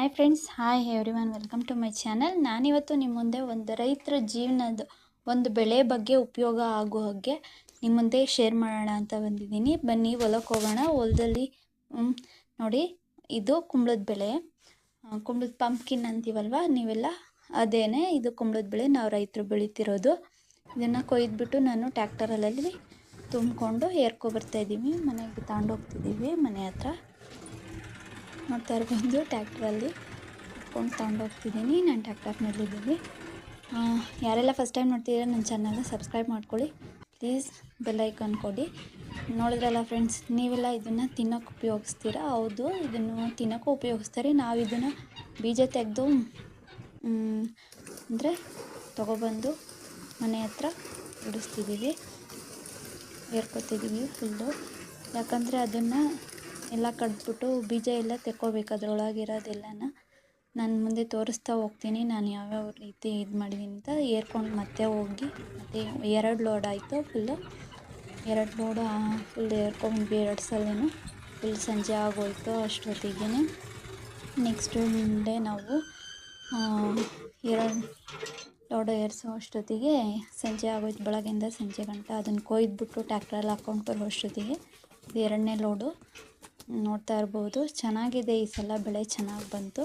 Hi friends hi everyone welcome to my channel ನಾನಿವತ್ತು ನಿಮ್ಮ ಮುಂದೆ ಒಂದು ರೈತರ ಜೀವನದ ಒಂದು ಬೆಳೆ ಬಗ್ಗೆ ಉಪಯೋಗ ಆಗೋ ಹಾಗೆ ನಿಮ್ಮ ಮುಂದೆ ಶೇರ್ ಮಾಡೋಣ ಅಂತ ಬಂದಿದ್ದೀನಿ. ಬನ್ನಿ ಹೊಲಕ್ಕೆ ಹೋಗೋಣ. ಹೊಲದಲ್ಲಿ ನೋಡಿ, ಇದು ಕುಂಬಳದ ಬೆಳೆ. ಕುಂಬಳದ ಪಂಪ್ಕಿನ್ ಅಂತೀವಲ್ವ? ನೀವೆಲ್ಲ ಅದೇನೇ, ಇದು ಕುಂಬಳದ ಬೆಳೆ. ನಾವು ರೈತರು ಬೆಳೀತಿರೋದು. ಇದನ್ನು ಕೊಯ್ದುಬಿಟ್ಟು ನಾನು ಟ್ಯಾಕ್ಟರಲ್ಲಿ ತುಂಬಿಕೊಂಡು ಏರ್ಕೊ ಬರ್ತಾಯಿದ್ದೀವಿ ಮನೆಗೆ ತಗೊಂಡೋಗ್ತಿದ್ದೀವಿ ಮನೆ ಹತ್ರ. ನೋಡ್ತಾ ಬಂದು ಟ್ಯಾಕ್ಟ್ರಲ್ಲಿ ಕೊಂಡು ತೊಗೊಂಡೋಗ್ತಿದ್ದೀನಿ. ನಾನು ಟ್ಯಾಕ್ಟರ್ನಲ್ಲಿದ್ದೀನಿ ಯಾರೆಲ್ಲ ಫಸ್ಟ್ ಟೈಮ್ ನೋಡ್ತಿದ್ದೀರ, ನನ್ನ ಚಾನಲ್ನ ಸಬ್ಸ್ಕ್ರೈಬ್ ಮಾಡ್ಕೊಳ್ಳಿ. ಪ್ಲೀಸ್ ಬೆಲ್ಲೈಕನ್ ಕೊಡಿ. ನೋಡಿದ್ರಲ್ಲ ಫ್ರೆಂಡ್ಸ್ ನೀವೆಲ್ಲ ಇದನ್ನು ತಿನ್ನೋಕೆ ಉಪಯೋಗಿಸ್ತೀರಾ? ಹೌದು, ಇದನ್ನು ತಿನ್ನೋಕ್ಕೂ ಉಪಯೋಗಿಸ್ತಾರೆ. ನಾವು ಇದನ್ನು ಬೀಜ ತೆಗೆದು ಅಂದರೆ ತೊಗೊಬಂದು ಮನೆ ಹತ್ರ ಇಡಿಸ್ತಿದ್ದೀವಿ. ಏರ್ಕೊತಿದ್ದೀವಿ ಫುಲ್ಲು ಯಾಕಂದರೆ ಅದನ್ನು ಎಲ್ಲ ಕಟ್ಬಿಟ್ಟು ಬೀಜ ಎಲ್ಲ ತೆಕ್ಕೋಬೇಕು. ಅದರೊಳಗಿರೋದೆಲ್ಲ ನಾನು ಮುಂದೆ ತೋರಿಸ್ತಾ ಹೋಗ್ತೀನಿ. ನಾನು ಯಾವ್ಯಾವ ರೀತಿ ಇದು ಮಾಡಿದ್ದೀನಿ ಅಂತ ಏರ್ಕೊಂಡು ಮತ್ತೆ ಹೋಗಿ ಮತ್ತೆ ಎರಡು ಲೋಡ್ ಆಯಿತು ಫುಲ್ಲು ಎರಡು ಲೋಡು ಫುಲ್ ಏರ್ಕೊಂಡ್ವಿ ಎರಡು ಸಲನೂ. ಫುಲ್ ಸಂಜೆ ಆಗೋಯ್ತು ಅಷ್ಟೊತ್ತಿಗೆ ನೆಕ್ಸ್ಟ್ ಡೇ ನಾವು ಎರಡು ಲೋಡ್ ಏರಿಸೋ ಅಷ್ಟೊತ್ತಿಗೆ ಸಂಜೆ ಆಗೋಯ್ತು. ಬೆಳಗ್ಗೆಯಿಂದ ಸಂಜೆ ಗಂಟ ಅದನ್ನು ಕೊಯ್ದುಬಿಟ್ಟು ಟ್ಯಾಕ್ಟ್ರಲ್ಲಿ ಹಾಕ್ಕೊಂಡು ಬರೋ ಅಷ್ಟೊತ್ತಿಗೆ. ಇದು ಎರಡನೇ ಲೋಡು. ನೋಡ್ತಾ ಇರ್ಬೋದು. ಚೆನ್ನಾಗಿದೆ ಈ ಸಲ ಬೆಳೆ ಚೆನ್ನಾಗಿ ಬಂತು.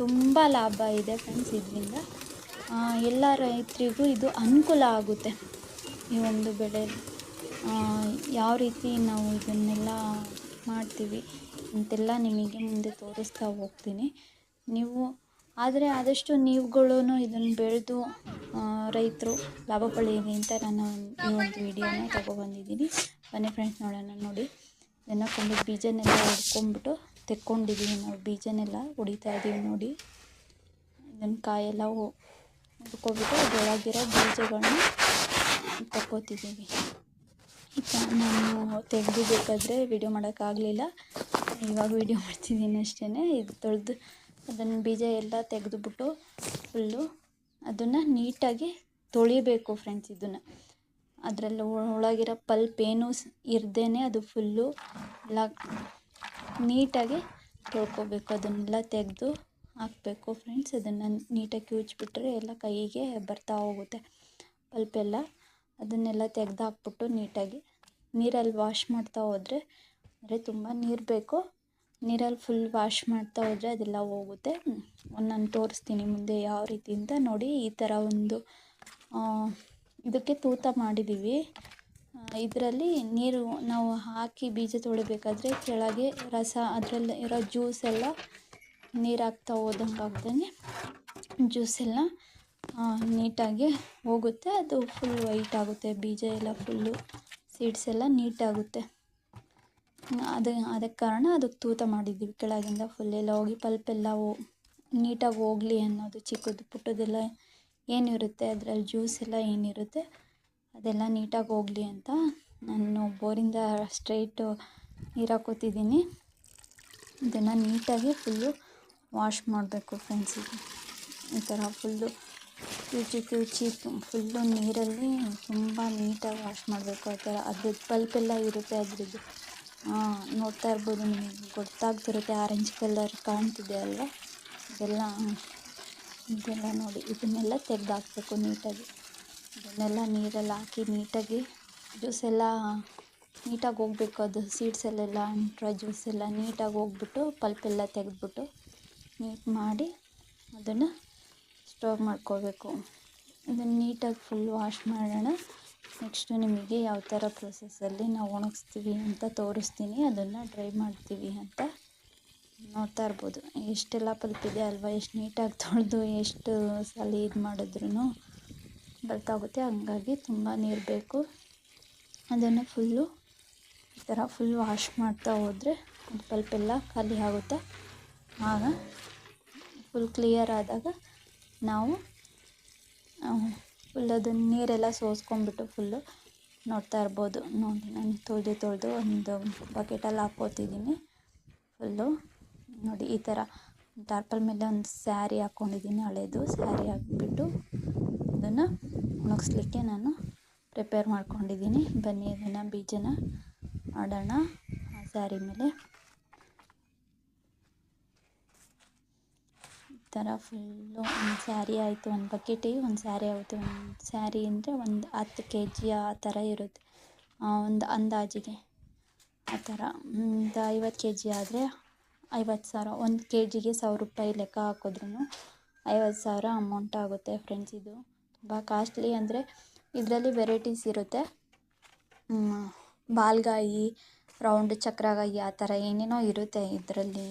ತುಂಬ ಲಾಭ ಇದೆ ಫ್ರೆಂಡ್ಸ್ ಇದರಿಂದ. ಎಲ್ಲ ರೈತರಿಗೂ ಇದು ಅನುಕೂಲ ಆಗುತ್ತೆ ಈ ಒಂದು ಬೆಳೆ. ಯಾವ ರೀತಿ ನಾವು ಇದನ್ನೆಲ್ಲ ಮಾಡ್ತೀವಿ ಅಂತೆಲ್ಲ ನಿಮಗೆ ಮುಂದೆ ತೋರಿಸ್ತಾ ಹೋಗ್ತೀನಿ. ನೀವು, ಆದರೆ ಆದಷ್ಟು ನೀವುಗಳೂ ಇದನ್ನು ಬೆಳೆದು ರೈತರು ಲಾಭ ಪಡೆಯಿರಿ ಅಂತ ನಾನು ಈ ಒಂದು ವಿಡಿಯೋನ ತಗೊಬಂದಿದ್ದೀನಿ ಬನ್ನಿ ಫ್ರೆಂಡ್ಸ್ ನೋಡೋಣ, ನೋಡಿ. ಇದನ್ನು ಕೊಂಡು ಬೀಜನೆಲ್ಲ ಹೊಡ್ಕೊಂಬಿಟ್ಟು ತೆಕ್ಕೊಂಡಿದ್ದೀವಿ ನಾವು. ಬೀಜನೆಲ್ಲ ಹೊಡಿತಾ ಇದ್ದೀವಿ ನೋಡಿ. ಇದನ್ನು ಕಾಯೆಲ್ಲ ಹುಡ್ಕೊಬಿಟ್ಟು ಅದರೊಳಗಿರೋ ಬೀಜಗಳನ್ನ ತಕ್ಕೋತಿದ್ದೀವಿ ಈಗ ನಾನು ತೆಗೆದು ಬೇಕಾದರೆ ವಿಡಿಯೋ ಮಾಡೋಕ್ಕಾಗಲಿಲ್ಲ. ಇವಾಗ ವಿಡಿಯೋ ಮಾಡ್ತಿದ್ದೀನಿ ಅಷ್ಟೇ ಇದು ತೊಳೆದು ಅದನ್ನು ಬೀಜ ಎಲ್ಲ ತೆಗೆದುಬಿಟ್ಟು ಫುಲ್ಲು ಅದನ್ನು ನೀಟಾಗಿ ತೊಳಿಬೇಕು ಫ್ರೆಂಡ್ಸ್ ಇದನ್ನು. ಅದರಲ್ಲಿ ಒಳಗಿರೋ ಪಲ್ಪ್ ಏನೂ ಇರದೇ ಅದು ಫುಲ್ಲು ಎಲ್ಲ ನೀಟಾಗಿ ತೊಳ್ಕೊಬೇಕು. ಅದನ್ನೆಲ್ಲ ತೆಗೆದು ಹಾಕಬೇಕು ಫ್ರೆಂಡ್ಸ್. ಅದನ್ನು ನೀಟಾಗಿ ಕಿವುಚ್ಬಿಟ್ರೆ ಎಲ್ಲ ಕೈಗೆ ಬರ್ತಾ ಹೋಗುತ್ತೆ. ಪಲ್ಪೆಲ್ಲ ಅದನ್ನೆಲ್ಲ ತೆಗ್ದು ಹಾಕ್ಬಿಟ್ಟು ನೀಟಾಗಿ ನೀರಲ್ಲಿ ವಾಶ್ ಮಾಡ್ತಾ ಹೋದರೆ, ಅಂದರೆ ತುಂಬ ನೀರು ಬೇಕು. ನೀರಲ್ಲಿ ಫುಲ್ ವಾಶ್ ಮಾಡ್ತಾ ಹೋದರೆ ಅದೆಲ್ಲ ಹೋಗುತ್ತೆ. ನಾನು ತೋರಿಸ್ತೀನಿ ಮುಂದೆ ಯಾವ ರೀತಿ ಅಂತ ನೋಡಿ. ಈ ಥರ ಒಂದು ಇದಕ್ಕೆ ತೂತ ಮಾಡಿದ್ದೀವಿ. ಇದರಲ್ಲಿ ನೀರು ನಾವು ಹಾಕಿ ಬೀಜ ತೊಳಿಬೇಕಾದ್ರೆ ಕೆಳಗೆ ರಸ, ಅದರಲ್ಲಿ ಇರೋ ಜ್ಯೂಸ್ ಎಲ್ಲ ನೀರು ಹಾಕ್ತಾ ಹೋದಂಗೆ ಆಗ್ದೇ ಜ್ಯೂಸ್ ಎಲ್ಲ ನೀಟಾಗಿ ಹೋಗುತ್ತೆ. ಅದು ಫುಲ್ ವೈಟ್ ಆಗುತ್ತೆ, ಬೀಜ ಎಲ್ಲ ಫುಲ್ಲು ಸೀಡ್ಸ್ ಎಲ್ಲ ನೀಟಾಗುತ್ತೆ. ಅದು, ಅದಕ್ಕೆ ಕಾರಣ ಅದಕ್ಕೆ ತೂತ ಮಾಡಿದ್ದೀವಿ. ಕೆಳಗಿಂದ ಫುಲ್ ಎಲ್ಲ ಹೋಗಿ ಪಲ್ಪೆಲ್ಲ ಹೋ, ನೀಟಾಗಿ ಹೋಗಲಿ ಅನ್ನೋದು ಚಿಕ್ಕದು ಪುಟ್ಟದೆಲ್ಲ ಏನಿರುತ್ತೆ ಅದರಲ್ಲಿ ಜ್ಯೂಸ್ ಎಲ್ಲ ಏನಿರುತ್ತೆ ಅದೆಲ್ಲ ನೀಟಾಗಿ ಹೋಗಲಿ ಅಂತ ನಾನು ಬೋರಿಂದ ಸ್ಟ್ರೈಟು ನೀರು ಹಾಕೋತಿದ್ದೀನಿ ಇದನ್ನು ನೀಟಾಗಿ ಫುಲ್ಲು ವಾಶ್ ಮಾಡಬೇಕು ಫ್ರೆಂಡ್ಸ್ ಇದು ಈ ಥರ ಫುಲ್ಲು ಕ್ಯೂಚಿ ಕ್ಯೂಚಿ ಫುಲ್ಲು ನೀರಲ್ಲಿ ತುಂಬ ನೀಟಾಗಿ ವಾಶ್ ಮಾಡಬೇಕು ಆ ಥರ ಅದ್ರದ್ದು ಪಲ್ಪೆಲ್ಲ ಇರುತ್ತೆ ಅದ್ರದ್ದು. ನೋಡ್ತಾ ಇರ್ಬೋದು ನಿಮಗೆ ಗೊತ್ತಾಗ್ತಿರುತ್ತೆ ಆರೆಂಜ್ ಕಲರ್ ಕಾಣ್ತಿದೆ ಅಲ್ವಾ? ಇದೆಲ್ಲ ಇದೆಲ್ಲ ನೋಡಿ, ಇದನ್ನೆಲ್ಲ ತೆಗ್ದು ಹಾಕ್ಬೇಕು ನೀಟಾಗಿ. ಇದನ್ನೆಲ್ಲ ನೀರಲ್ಲಿ ಹಾಕಿ ನೀಟಾಗಿ ಜ್ಯೂಸ್ ಎಲ್ಲ ನೀಟಾಗಿ ಹೋಗ್ಬೇಕು. ಅದು ಸೀಡ್ಸಲ್ಲೆಲ್ಲ ಅಂಟ್ರಾ ಜ್ಯೂಸ್ ಎಲ್ಲ ನೀಟಾಗಿ ಹೋಗ್ಬಿಟ್ಟು ಪಲ್ಪೆಲ್ಲ ತೆಗೆದ್ಬಿಟ್ಟು ನೀಟ್ ಮಾಡಿ ಅದನ್ನು ಸ್ಟೋರ್ ಮಾಡ್ಕೋಬೇಕು ಇದನ್ನು ನೀಟಾಗಿ ಫುಲ್ ವಾಶ್ ಮಾಡೋಣ. ನೆಕ್ಸ್ಟು ನಿಮಗೆ ಯಾವ ಥರ ಪ್ರೊಸೆಸ್ಸಲ್ಲಿ ನಾವು ಒಣಗಿಸ್ತೀವಿ ಅಂತ ತೋರಿಸ್ತೀನಿ. ಅದನ್ನು ಡ್ರೈ ಮಾಡ್ತೀವಿ ಅಂತ. ನೋಡ್ತಾ ಇರ್ಬೋದು. ಎಷ್ಟೆಲ್ಲ ಇದೆ ಅಲ್ವಾ? ಎಷ್ಟು ನೀಟಾಗಿ ತೊಳೆದು ಎಷ್ಟು ಸಲ ಇದು ಮಾಡಿದ್ರೂ ಬರ್ತಾಗುತ್ತೆ ಹಂಗಾಗಿ ತುಂಬ ನೀರು ಬೇಕು. ಅದನ್ನು ಫುಲ್ಲು ಈ ಥರ ಫುಲ್ ವಾಶ್ ಮಾಡ್ತಾ ಹೋದರೆ ಅದು ಪಲ್ಪೆಲ್ಲ ಖಾಲಿ ಆಗುತ್ತೆ. ಆಗ ಫುಲ್ ಕ್ಲಿಯರ್ ಆದಾಗ ನಾವು ಫುಲ್ ಅದನ್ನು ನೀರೆಲ್ಲ ಸೋಸ್ಕೊಂಡ್ಬಿಟ್ಟು ಫುಲ್ಲು ನೋಡ್ತಾ ಇರ್ಬೋದು. ನೋಡಿ, ನಾನು ತೊಳೆದು ತೊಳೆದು ಒಂದು ಬಕೆಟಲ್ಲಿ ಹಾಕ್ಕೋತಿದ್ದೀನಿ. ಫುಲ್ಲು ನೋಡಿ, ಈ ಥರ ಟಾರ್ಪಲ್ ಮೇಲೆ ಒಂದು ಸ್ಯಾರಿ ಹಾಕ್ಕೊಂಡಿದ್ದೀನಿ ಹಳೇದು ಸ್ಯಾರಿ ಹಾಕ್ಬಿಟ್ಟು ಅದನ್ನು ಒಣಗಿಸ್ಲಿಕ್ಕೆ ನಾನು ಪ್ರಿಪೇರ್ ಮಾಡ್ಕೊಂಡಿದ್ದೀನಿ. ಬನ್ನಿ, ಅದನ್ನು ಬೀಜನ ಮಾಡೋಣ ಆ ಸ್ಯಾರಿ ಮೇಲೆ ಈ ಥರ ಫುಲ್ಲು ಒಂದು ಸ್ಯಾರಿ ಆಯಿತು, ಒಂದು ಬಕೆಟಿಗೆ ಒಂದು ಸ್ಯಾರಿ ಆಯಿತು ಒಂದು ಸ್ಯಾರಿ ಅಂದರೆ ಒಂದು ಹತ್ತು ಕೆ ಜಿ ಆ ಥರ ಇರುತ್ತೆ. ಒಂದು ಅಂದಾಜಿಗೆ ಆ ಥರ ಒಂದು ಐವತ್ತು ಕೆ ಜಿ ಆದರೆ ಐವತ್ತು ಸಾವಿರ, ಒಂದು ಕೆ ಜಿಗೆ ಸಾವಿರ ರೂಪಾಯಿ ಲೆಕ್ಕ ಹಾಕಿದ್ರೂ ಐವತ್ತು ಸಾವಿರ ಅಮೌಂಟ್ ಆಗುತ್ತೆ ಫ್ರೆಂಡ್ಸ್ ಇದು. ತುಂಬ ಕಾಸ್ಟ್ಲಿ ಅಂದರೆ ಇದರಲ್ಲಿ ವೆರೈಟೀಸ್ ಇರುತ್ತೆ. ಬಾಲ್ಗಾಯಿ ರೌಂಡ್ ಚಕ್ರಗಾಯಿ ಆ ಥರ ಏನೇನೋ ಇರುತ್ತೆ ಇದರಲ್ಲಿ.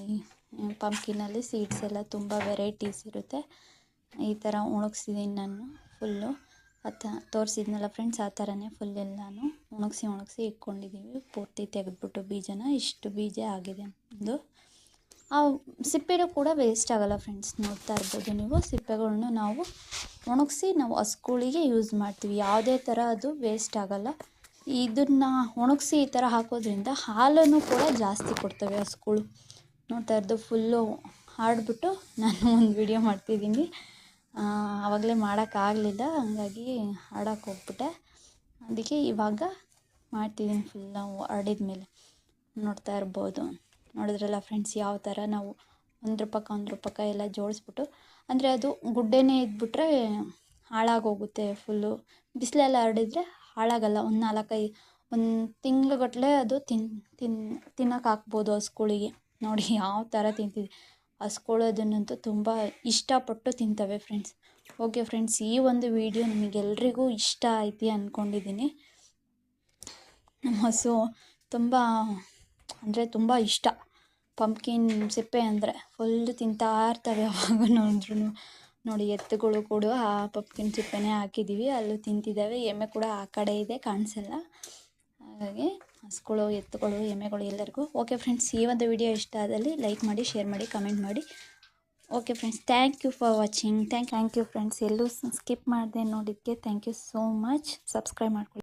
ಪಂಪ್ಕಿನಲ್ಲಿ ಸೀಡ್ಸ್ ಎಲ್ಲ ತುಂಬ ವೆರೈಟೀಸ್ ಇರುತ್ತೆ. ಈ ಥರ ಉಣಗ್ಸಿದ್ದೀನಿ ನಾನು ಫುಲ್ಲು ಆ ತೋರಿಸಿದ್ನಲ್ಲ ಫ್ರೆಂಡ್ಸ್ ಆ ಥರನೇ ಫುಲ್ ಎಲ್ಲಾನು. ಉಣಗ್ಸಿ ಉಣಗ್ಸಿ ಇಟ್ಕೊಂಡಿದ್ದೀವಿ ಪೂರ್ತಿ ತೆಗೆದ್ಬಿಟ್ಟು ಬೀಜನ, ಇಷ್ಟು ಬೀಜ ಆಗಿದೆ ಒಂದು ಆ ಸಿಪ್ಪೆನೂ ಕೂಡ ವೇಸ್ಟ್ ಆಗೋಲ್ಲ ಫ್ರೆಂಡ್ಸ್ ನೋಡ್ತಾ ಇರ್ಬೋದು ನೀವು ಸಿಪ್ಪೆಗಳನ್ನ ನಾವು ಒಣಗಿಸಿ ನಾವು ಹಸುಗಳಿಗೆ ಯೂಸ್ ಮಾಡ್ತೀವಿ. ಯಾವುದೇ ಥರ ಅದು ವೇಸ್ಟ್ ಆಗೋಲ್ಲ. ಇದನ್ನು ಒಣಗಿಸಿ ಈ ಥರ ಹಾಕೋದ್ರಿಂದ ಹಾಲನ್ನು ಕೂಡ ಜಾಸ್ತಿ ಕೊಡ್ತವೆ ಹಸುಗಳು ನೋಡ್ತಾ ಇರೋದು ಫುಲ್ಲು ಹಾಡ್ಬಿಟ್ಟು ನಾನು ಒಂದು ವಿಡಿಯೋ ಮಾಡ್ತಿದ್ದೀನಿ. ಆವಾಗಲೇ ಮಾಡೋಕ್ಕಾಗಲಿಲ್ಲ ಹಂಗಾಗಿ ಹಾಡಕ್ಕೆ ಹೋಗ್ಬಿಟ್ಟೆ. ಅದಕ್ಕೆ ಇವಾಗ ಮಾಡ್ತಿದ್ದೀನಿ ಫುಲ್ ನಾವು ಮೇಲೆ ನೋಡ್ತಾ ಇರ್ಬೋದು. ನೋಡಿದ್ರಲ್ಲ ಫ್ರೆಂಡ್ಸ್ ಯಾವ ಥರ ನಾವು ಒಂದು ರೂಪಾಯಿ ಒಂದು ಪಕ್ಕ ಎಲ್ಲ ಜೋಡಿಸ್ಬಿಟ್ಟು, ಅಂದರೆ ಅದು ಗುಡ್ಡೆನೇ ಇದ್ಬಿಟ್ರೆ ಹಾಳಾಗೋಗುತ್ತೆ ಫುಲ್ಲು ಬಿಸಿಲೆಲ್ಲ ಹರಡಿದ್ರೆ ಹಾಳಾಗಲ್ಲ, ಒಂದು ನಾಲ್ಕೈದು ಒಂದು ತಿಂಗ್ಳುಗಟ್ಟಲೆ ಅದು ತಿನ್ ತಿನ್, ತಿನ್ನೋಕೆ ಹಾಕ್ಬೋದು ಹಸುಗಳಿಗೆ ನೋಡಿ ಯಾವ ಥರ ತಿಂತಿದ್ವಿ. ಹಸುಗಳು ಅದನ್ನಂತೂ ತುಂಬ ಇಷ್ಟಪಟ್ಟು ತಿಂತವೆ ಫ್ರೆಂಡ್ಸ್ ಓಕೆ ಫ್ರೆಂಡ್ಸ್ ಈ ಒಂದು ವಿಡಿಯೋ ನಿಮಗೆಲ್ರಿಗೂ ಇಷ್ಟ ಐತಿ ಅಂದ್ಕೊಂಡಿದ್ದೀನಿ ನಮ್ಮ ಹಸು ತುಂಬ ಅಂದರೆ ತುಂಬ ಇಷ್ಟ. ಪಂಪ್ಕಿನ್ ಸಿಪ್ಪೆ ಅಂದರೆ ಫುಲ್ ತಿಂತಾ ಇರ್ತವೆ ಯಾವಾಗ ನೋಡಿದ್ರು ನೋಡಿ, ಎತ್ತುಗಳು ಕೂಡ ಆ ಪಂಪ್ಕಿನ್ ಸಿಪ್ಪೆನೇ ಹಾಕಿದ್ದೀವಿ ಅಲ್ಲೂ ತಿಂತಿದ್ದಾವೆ ಎಮ್ಮೆ ಕೂಡ ಆ ಕಡೆ ಇದೆ, ಕಾಣಿಸಲ್ಲ. ಹಾಗಾಗಿ ಹಸುಗಳು, ಎತ್ತುಗಳು, ಎಮ್ಮೆಗಳು ಎಲ್ಲರಿಗೂ ಓಕೆ ಫ್ರೆಂಡ್ಸ್ ಈ ಒಂದು ವಿಡಿಯೋ ಇಷ್ಟ ಆದಲ್ಲಿ ಲೈಕ್ ಮಾಡಿ ಶೇರ್ ಮಾಡಿ ಕಮೆಂಟ್ ಮಾಡಿ. Okay friends thank you for watching thank thank you friends ಎಲ್ಲೂ ಸ್ಕಿಪ್ ಮಾಡಿದೆ ನೋಡಿದ್ದಕ್ಕೆ thank you so much subscribe ಮಾಡ್ಕೊಳ್ಳಿ